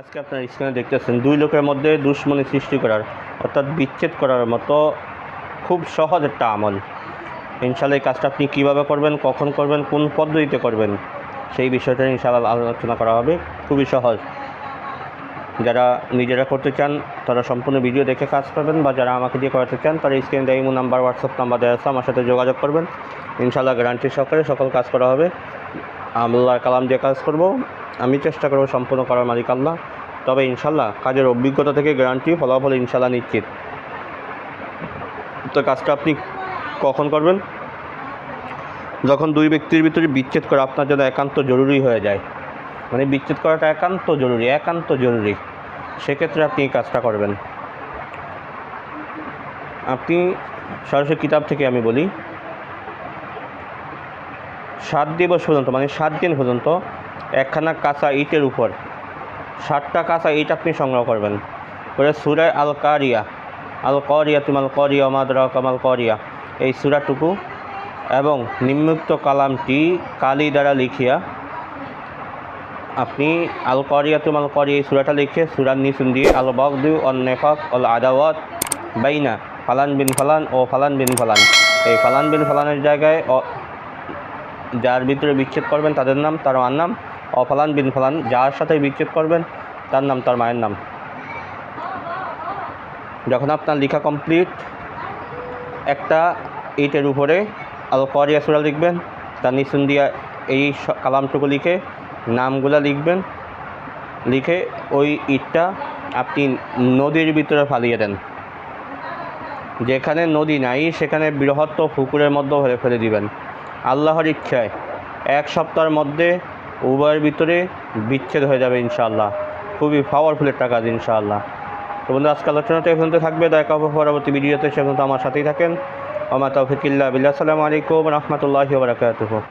আজকে আপনার স্ক্রিনে দেখতেছেন, দুই লোকের মধ্যে দুশ্মনী সৃষ্টি করার, অর্থাৎ বিচ্ছেদ করার মতো খুব সহজ একটা আমল। ইনশাল্লাহ এই কাজটা আপনি কীভাবে করবেন, কখন করবেন, কোন পদ্ধতিতে করবেন, সেই বিষয়টা ইনশাল্লাহ আলোচনা করা হবে। খুবই সহজ। যারা নিজেরা করতে চান, তারা সম্পূর্ণ ভিডিও দেখে কাজ করবেন বা যারা আমাকে দিয়ে করাতে চান, তারা স্ক্রিনে দেয় ইমো নাম্বার হোয়াটসঅ্যাপ নাম্বার দেওয়া আছে, আমার সাথে যোগাযোগ করবেন। ইনশাল্লাহ গ্যারান্টি সহকারে সকল কাজ করা হবে। আল্লাহর কালাম দিয়ে কাজ করব। আমি চেষ্টা করব সম্পূর্ণ করার মালিক আল্লাহ। তবে ইনশাল্লাহ কাজের অভিজ্ঞতা থেকে গ্যারান্টি ফলাফল ইনশাল্লাহ নিশ্চিত। তো কাজটা আপনি কখন করবেন? যখন দুই ব্যক্তির ভিতরে বিচ্ছেদ করা আপনার জন্য একান্ত জরুরি হয়ে যায়। মানে বিচ্ছেদ করাটা একান্ত জরুরি একান্ত জরুরি। সেক্ষেত্রে আপনি কাজটা করবেন। আপনি সরাসরি কিতাব থেকে আমি বলি সাত দিবস পর্যন্ত মানে সাত দিন পর্যন্ত একখানা কাঁচা ইটের উপর ষাটটা কাঁচা ইট আপনি সংগ্রহ করবেন। করে সুরায় আল কারিয়া আল করিয়া তুমাল করিয়া মাদরা কামাল করিয়া এই সুরাটুকু এবং নিম্নুক্ত কালামটি কালি দ্বারা লিখিয়া আপনি আল করিয়া তুমাল করিয়া এই সুরাটা লিখে সুরার নিচুন দিয়ে আল বকদু অল নেফাক অল আদাওয়াত বাইনা ফালান বিন ফালান ও ফালান বিন ফালান। এই ফালান বিন ফালানের জায়গায় যার ভিতরে বিচ্ছেদ করবেন তাদের নাম, তার মার নাম, অফলান, বিন ফলান, যার সাথে বিচ্ছেদ করবেন তার নাম, তার মায়ের নাম। যখন আপনার লেখা কমপ্লিট একটা ইটের উপরে আল করিয়া সুরা লিখবেন, তার নিচুন দিয়া এই কালামটুকু লিখে, নামগুলা লিখবেন, লিখে ওই ইটটা আপনি নদীর ভিতরে ফালিয়ে দেন। যেখানে নদী নাই, সেখানে বৃহত্ত পুকুরের মধ্যে ফেলে দিবেন। আল্লাহর ইচ্ছায় এক সপ্তাহের মধ্যে উভয়ের ভিতরে বিচ্ছেদ হয়ে যাবে ইনশাআল্লাহ। খুবই পাওয়ারফুল একটা কাজ ইনশাআল্লাহ। তো বন্ধু, আজকে আলোচনাটা তো থাকবে। দেখা হবে পরবর্তী ভিডিওতে। তো আমার সাথেই থাকেন। আমার তৌফিকিল্লা বিল্লা সালামু আলাইকুম রহমতুল্লাহি বারাকাতুহু।